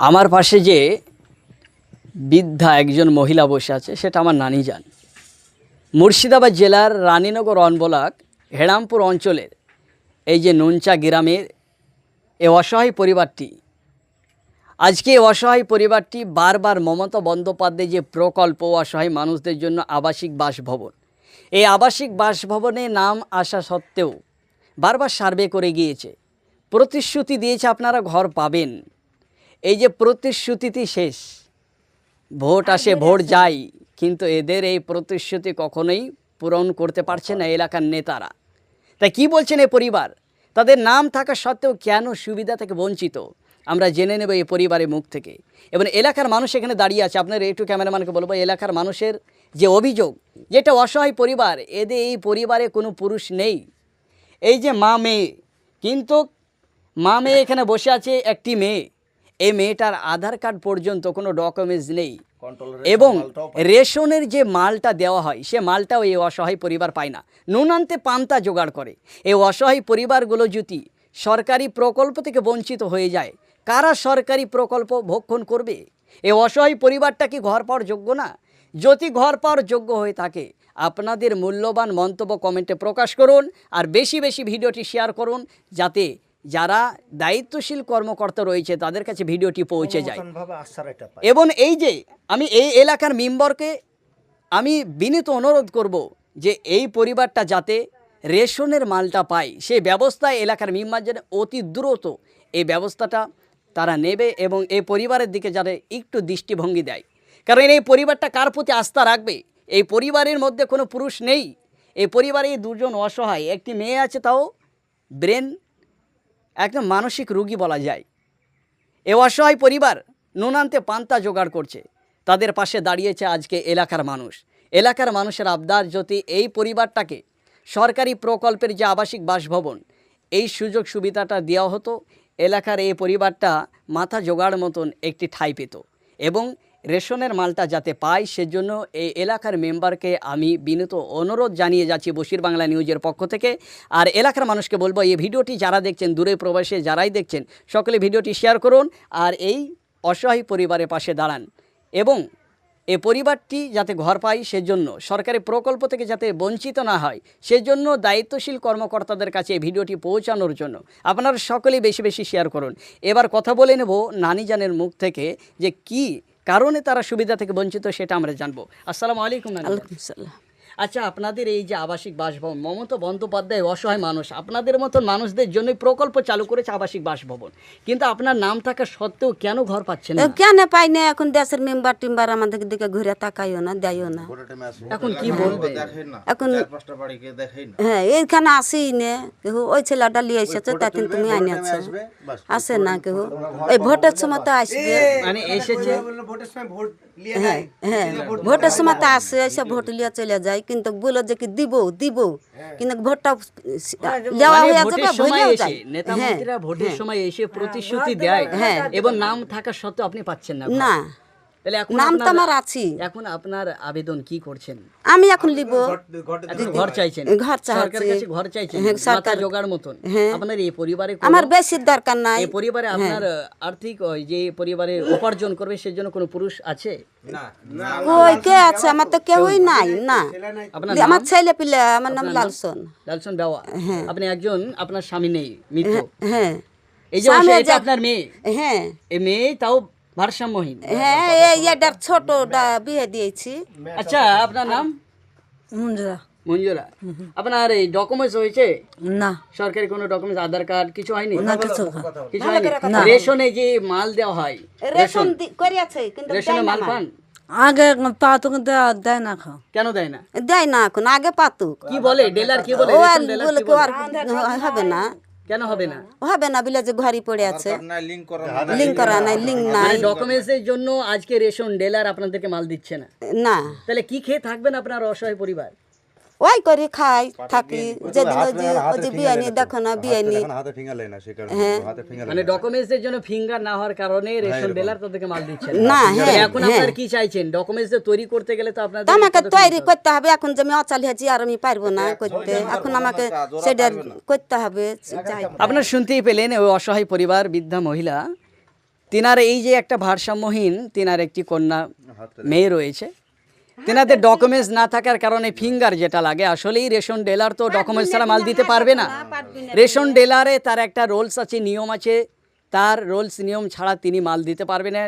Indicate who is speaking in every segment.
Speaker 1: আমার পাশে যে বৃদ্ধা একজন মহিলা বসে আছে, সেটা আমার নানি যান। মুর্শিদাবাদ জেলার রানীনগর অনবলাক, হেরামপুর অঞ্চলের এই যে নুনচা গ্রামের এ অসহায় পরিবারটি, আজকে এই অসহায় পরিবারটি বারবার মমতা বন্দ্যোপাধ্যায় যে প্রকল্প, অসহায় মানুষদের জন্য আবাসিক বাসভবন, এই আবাসিক বাসভবনে নাম আসা সত্ত্বেও বারবার সার্ভে করে গিয়েছে। প্রতিশ্রুতি দিয়েছে, আপনারা ঘর পাবেন। এই যে প্রতিশ্রুতিটি শেষ ভোট আসে ভোট যায় কিন্তু এদের এই প্রতিশ্রুতি কখনোই পূরণ করতে পারছে না এলাকার নেতারা। তাই কি বলছেন এই পরিবার? তাদের নাম থাকা সত্ত্বেও কেন সুবিধা থেকে বঞ্চিত? আমরা জেনে নেব এই পরিবারের মুখ থেকে। এবং এলাকার মানুষ এখানে দাঁড়িয়ে আছে। আপনার একটু ক্যামেরাম্যানকে বলব এলাকার মানুষের যে অভিযোগ যেটা অসহায় পরিবার এদের এই পরিবারে কোনো পুরুষ নেই। এই যে মা মেয়ে কিন্তু মা মেয়ে এখানে বসে আছে একটি মেয়ে। এই মেয়েটার আধার কার্ড পর্যন্ত কোনো ডকুমেন্টস নেই। এবং রেশনের যে মালটা দেওয়া হয় সে মালটাও এই অসহায় পরিবার পায় না। নুন আনতে পান্তা জোগাড় করে। এই অসহায় পরিবারগুলো যদি সরকারি প্রকল্প থেকে বঞ্চিত হয়ে যায় কারা সরকারি প্রকল্প ভক্ষণ করবে? এই অসহায় পরিবারটা কি ঘর পাওয়ার যোগ্য না? যদি ঘর পাওয়ার যোগ্য হয়ে থাকে আপনাদের মূল্যবান মন্তব্য কমেন্টে প্রকাশ করুন আর বেশি বেশি ভিডিওটি শেয়ার করুন যাতে যারা দায়িত্বশীল কর্মকর্তা রয়েছে তাদের কাছে ভিডিওটি পৌঁছে যায়। এবং এই যে আমি এই এলাকার মেম্বারকে আমি বিনীত অনুরোধ করব যে এই পরিবারটা যাতে রেশনের মালটা পায়। সেই ব্যবস্থায় এলাকার মেম্বার যেন অতি দ্রুত এই ব্যবস্থাটা তারা নেবে এবং এই পরিবারের দিকে যাতে একটু দৃষ্টিভঙ্গি দেয়। কারণ এই পরিবারটা কার প্রতি আস্থা রাখবে? এই পরিবারের মধ্যে কোনো পুরুষ নেই। এই পরিবারে দুজন অসহায়। একটি মেয়ে আছে তাও ব্রেন একদম মানসিক রুগী বলা যায়। এ অসহায় পরিবার নুনান্তে পান্তা জোগাড় করছে। তাদের পাশে দাঁড়িয়েছে আজকে এলাকার মানুষ। এলাকার মানুষের আবদার যদি এই পরিবারটাকে সরকারি প্রকল্পের যে আবাসিক বাসভবন, এই সুযোগ সুবিধাটা দেওয়া হতো, এলাকার এই পরিবারটা মাথা জোগাড় মতন একটি ঠাঁই পেত। এবং রেশনের মালটা যাতে পায় সেজন্য এই এলাকার মেম্বারকে আমি বিনীত অনুরোধ জানিয়ে যাচ্ছি বসির বাংলা নিউজের পক্ষ থেকে। আর এলাকার মানুষকে বলব, এই ভিডিওটি যারা দেখছেন, দূরে প্রবাসে যারাই দেখছেন, সকলে ভিডিওটি শেয়ার করুন আর এই অসহায় পরিবারের পাশে দাঁড়ান। এবং এ পরিবারটি যাতে ঘর পায় সেজন্য সরকারি প্রকল্প থেকে যাতে বঞ্চিত না হয়, সেজন্য দায়িত্বশীল কর্মকর্তাদের কাছে এই ভিডিওটি পৌঁছানোর জন্য আপনারা সকলেই বেশি বেশি শেয়ার করুন। এবার কথা বলে নেব নানিজানের মুখ থেকে যে কি কারণে তারা সুবিধা থেকে বঞ্চিত সেটা আমরা জানব। আসসালামু আলাইকুম আচ্ছা আপনাদের এই যে আবাসিক বাসভবন মমতা বন্দ্যোপাধ্যায় অসহায় মানুষ আপনাদের মতন মানুষদের জন্যই প্রকল্প চালু করেছে আবাসিক বাসভবন। কিন্তু আপনার নাম থাকা সত্ত্বেও কেন ঘর পাচ্ছেন না?
Speaker 2: কেন পাই না এখন দেশের মেম্বার টিম্বার আমাদের দিকে ঘুরে তাকাইও না দেয়ও না।
Speaker 1: এখন কি বলবে?
Speaker 2: এখন হ্যাঁ এইখানে আসেই নে। কেউ ওই ছেলেটা লিয়ে এসেছে তাতে তুমি আইনে আছো। আসে না কেউ ওই ভোটের সময় তো আসবে।
Speaker 1: মানে এসেছে।
Speaker 3: ভোটের সময় ভোট নিয়ে
Speaker 2: হ্যাঁ হ্যাঁ। ভোটের সময় তো আসে এসে ভোট লিয়ে চলে যায় কিন্তু বলে যে কি দিব দিব। কিন্তু ভোটটা দেওয়া
Speaker 1: মানে
Speaker 2: হয়ে
Speaker 1: ভোটের
Speaker 2: যাবে
Speaker 1: সময়
Speaker 2: ভুলেও
Speaker 1: এসে
Speaker 2: যায়
Speaker 1: নেতা
Speaker 2: হ্যাঁ।
Speaker 1: মন্ত্রীরা ভোটের সময় এসে প্রতিশ্রুতি দেয়। এবং নাম থাকা সত্ত্বেও আপনি পাচ্ছেন না
Speaker 2: না।
Speaker 1: তাহলে এখন
Speaker 2: নাম তো আমার আছি
Speaker 1: এখন আপনার আবেদন কি করছেন?
Speaker 2: আমি এখন লিব।
Speaker 1: ঘর চাইছেন।
Speaker 2: ঘর চাচ্ছি।
Speaker 1: ঘর চাইছেন।
Speaker 2: হ্যাঁ, সরকার-
Speaker 1: জোগাড় মতন।
Speaker 2: হ্যাঁ।
Speaker 1: আপনার এই পরিবারে
Speaker 2: আমার বেশি দরকার নাই।
Speaker 1: এই পরিবারে আপনার আর্থিক যে পরিবারে উপার্জন করবে সেজন্য কোনো পুরুষ আছে?
Speaker 2: কই কে আছে? আমার তো কেউই নাই না। আমার ছেলে পিলে আমার নাম লালসন।
Speaker 1: লালসন বেওয়া। আপনি একজন আপনার স্বামী নেই মৃত।
Speaker 2: হ্যাঁ
Speaker 1: এই যা- আপনার মেয়ে।
Speaker 2: হ্যাঁ।
Speaker 1: এই মেয়ে তাও ভারসাম্যহীন।
Speaker 2: হ্যাঁ এই এটার ছোটটা বিয়ে দিয়েছি।
Speaker 1: আচ্ছা আপনার নাম?
Speaker 4: মুঞ্জরা।
Speaker 1: মঞ্জুরা। আপনার এই ডকুমেন্টস হয়েছে?
Speaker 4: না।
Speaker 1: সরকারি কোনো ডকুমেন্টস আধার কার্ড কিছু হয়নি?
Speaker 4: না কিছু
Speaker 1: কিছু হয়নি? রেশনে যে মাল দেওয়া হয়
Speaker 2: রেশন করিয়াছে কিন্তু
Speaker 1: রেশনে মাল পান?
Speaker 4: আগে পাতো দেয় না খাও
Speaker 1: কেন দেয় না?
Speaker 2: দেয় না এখন আগে পাতুক।
Speaker 1: কি বলে? ডিলার কি বলে?
Speaker 2: ও আর হবে না।
Speaker 1: কেন হবে না?
Speaker 2: হবে না বলে যে ভারী পড়ে আছে। লিঙ্ক করা নাই। লিঙ্ক নাই
Speaker 1: ডকুমেন্টসের ডকুমেন্টস এর জন্য আজকে রেশন ডেলার আপনাদেরকে মাল দিচ্ছে না।
Speaker 2: না।
Speaker 1: তাহলে কি খেয়ে থাকবেন আপনার অসহায় পরিবার?
Speaker 2: ওই করে খাই থাকি যেদিন ওই যে ওই যে বিয়ানি দেখো না বিয়ানি
Speaker 5: হাতে ফিঙ্গার সে কারণে হাতে ফিঙ্গার
Speaker 1: মানে ডকুমেন্টস এর জন্য ফিঙ্গার না হওয়ার কারণে রেশন ডিলার তাদেরকে মাল দিচ্ছে
Speaker 2: না, হ্যাঁ,
Speaker 1: এখন আপনার কি চাইছেন? ডকুমেন্টস তৈরি করতে গেলে তো আপনাদের
Speaker 2: আমাকে তৈরি করতে হবে এখন যে আমি অচাল হয়েছি আর আমি পারব না করতে। এখন আমাকে সেটা করতে হবে
Speaker 1: আপনার শুনতেই পেলেন ওই অসহায় পরিবার বৃদ্ধা মহিলা। তিনার এই যে একটা ভারসাম্যহীন তিনার একটি কন্যা মেয়ে রয়েছে। তেনাদের ডকুমেন্টস না থাকার কারণে ফিঙ্গার যেটা লাগে, আসলেই রেশন ডেলার তো ডকুমেন্টস ছাড়া মাল দিতে পারবে না। রেশন ডেলারে তার একটা রোলস আছে, নিয়ম আছে। তার রোলস নিয়ম ছাড়া তিনি মাল দিতে পারবে না।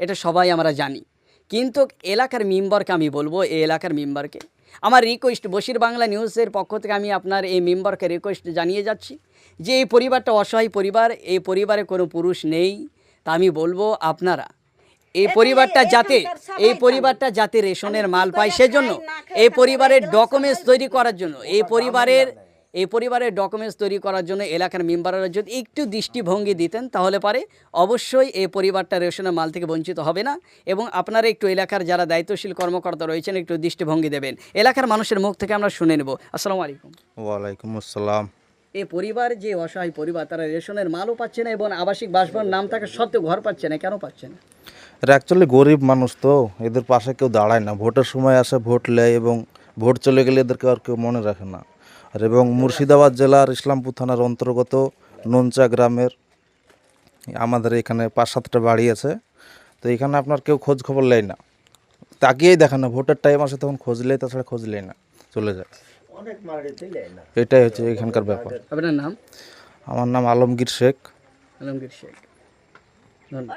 Speaker 1: এটা সবাই আমরা জানি। কিন্তু এলাকার মেম্বারকে আমি বলব, এই এলাকার মেম্বারকে। আমার রিকোয়েস্ট বশির বাংলা নিউজের পক্ষ থেকে আমি আপনার এই মেম্বারকে রিকোয়েস্ট জানিয়ে যাচ্ছি যে, এই পরিবারটা অসহায় পরিবার, এই পরিবারে কোনো পুরুষ নেই। তা আমি বলব, আপনারা এই পরিবারটা যাতে এই পরিবারটা যাতে রেশনের মাল পায় সেজন্য এই পরিবারের ডকুমেন্টস তৈরি করার জন্য এই পরিবারের এই পরিবারের ডকুমেন্টস তৈরি করার জন্য এলাকার মেম্বাররা যদি একটু দৃষ্টিভঙ্গি দিতেন তাহলে পারে। অবশ্যই এই পরিবারটা রেশনের মাল থেকে বঞ্চিত হবে না এবং আপনারা একটু এলাকার যারা দায়িত্বশীল কর্মকর্তা রয়েছেন একটু দৃষ্টিভঙ্গি দেবেন। এলাকার মানুষের মুখ থেকে আমরা শুনে নেব। আসসালামু আলাইকুম।
Speaker 5: ওয়ালাইকুম আসসালাম।
Speaker 1: এই পরিবার যে অসহায় পরিবার, তারা রেশনের মালও পাচ্ছে না এবং আবাসিক বাসভবন নাম থাকা সত্ত্বেও ঘর পাচ্ছে না, কেন পাচ্ছে না?
Speaker 5: এরা অ্যাকচুয়ালি গরিব মানুষ তো, এদের পাশে কেউ দাঁড়ায় না। ভোটের সময় আসে, ভোট নেয় এবং ভোট চলে গেলে এদেরকে আর কেউ মনে রাখে না। আর এবং মুর্শিদাবাদ জেলার ইসলামপুর থানার অন্তর্গত নঞ্চা গ্রামের, আমাদের এখানে পাঁচ সাতটা বাড়ি আছে। তো এখানে আপনার কেউ খোঁজ খবর নেয় না। তাকিয়েই দেখে না, ভোটের টাইম আসে তখন খোঁজ লেয় তাছাড়া খোঁজ লেয় না, চলে যায়। এটাই হচ্ছে এখানকার ব্যাপার।
Speaker 1: আপনার নাম?
Speaker 5: আমার নাম আলমগীর শেখ।
Speaker 1: আলমগীর শেখ। ধন্যবাদ।